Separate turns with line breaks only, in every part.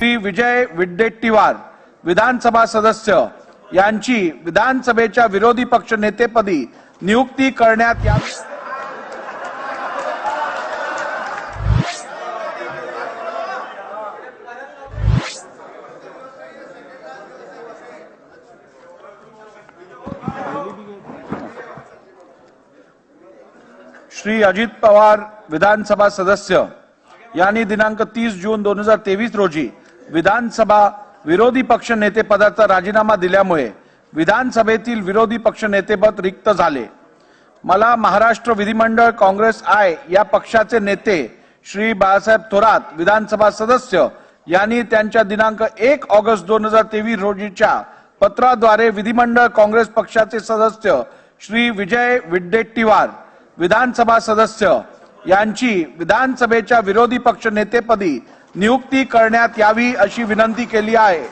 श्री विजय विड्डेट्टीवार विधानसभा सदस्य. यांची विधानसभेच्या विरोधी पक्ष नेतेपदी नियुक्ती करण्यात यावी श्री अजित पवार विधानसभा सदस्य. यांनी दिनांक तीस जून दोन हजार तेवीस रोजी विधानसभा विरोधी पक्ष नेतेपदाचा राजीनामा दिल्यामुळे विधानसभेतील विरोधी पक्ष नेतेपद रिक्त झाले. मला महाराष्ट्र विधिमंडळ काँग्रेस आय या पक्षाचे नेते श्री बाळासाहेब थोरात विधानसभा सदस्य यांनी त्यांच्या दिनांक एक ऑगस्ट दोन हजार तेवीस रोजीच्या पत्राद्वारे विधिमंडळ काँग्रेस पक्षाचे सदस्य श्री विजय विड्डेट्टीवार विधानसभा सदस्य यांची विधानसभेच्या विरोधी पक्ष नेतेपदी नियुक्ती करण्यात यावी अशी विनंती केली आहे.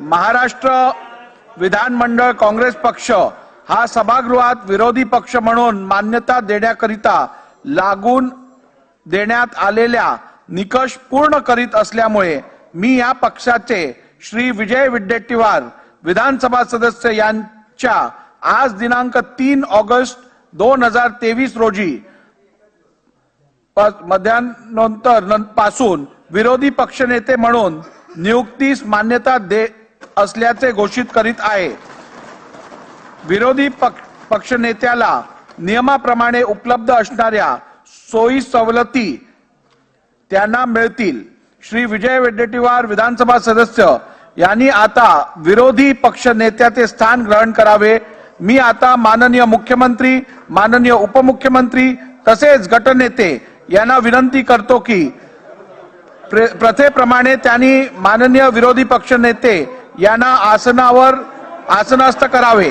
महाराष्ट्र विधानमंडळ काँग्रेस पक्ष हा सभागृहात विरोधी पक्ष म्हणून मान्यता देण्याकरिता लागून देण्यात आलेल्या निकष पूर्ण करीत असल्यामुळे मी या पक्षाचे श्री विजय विड्डेट्टीवार विधानसभा सदस्य यांच्या आज दिनांक तीन ऑगस्ट दोन हजार तेवीस रोजी मध्यानंतरपासून विरोधी पक्षनेते म्हणून नियुक्तीस मान्यता दे असल्याचे घोषित करीत आहे. विरोधी पक- पक्षनेत्याला नियमाप्रमाणे उपलब्ध असणाऱ्या सोयी सवलती त्यांना मिळतील. श्री विजय वडेट्टीवार विधानसभा सदस्य यांनी आता विरोधी पक्ष नेत्याचे स्थान ग्रहण करावे. मी आता माननीय मुख्यमंत्री माननीय उपमुख्यमंत्री तसेच गटनेते यांना विनंती करतो की प्रथेप्रमाणे त्यांनी माननीय विरोधी पक्ष नेते यांना आसनावर आसनास्थ करावे.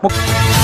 뭐...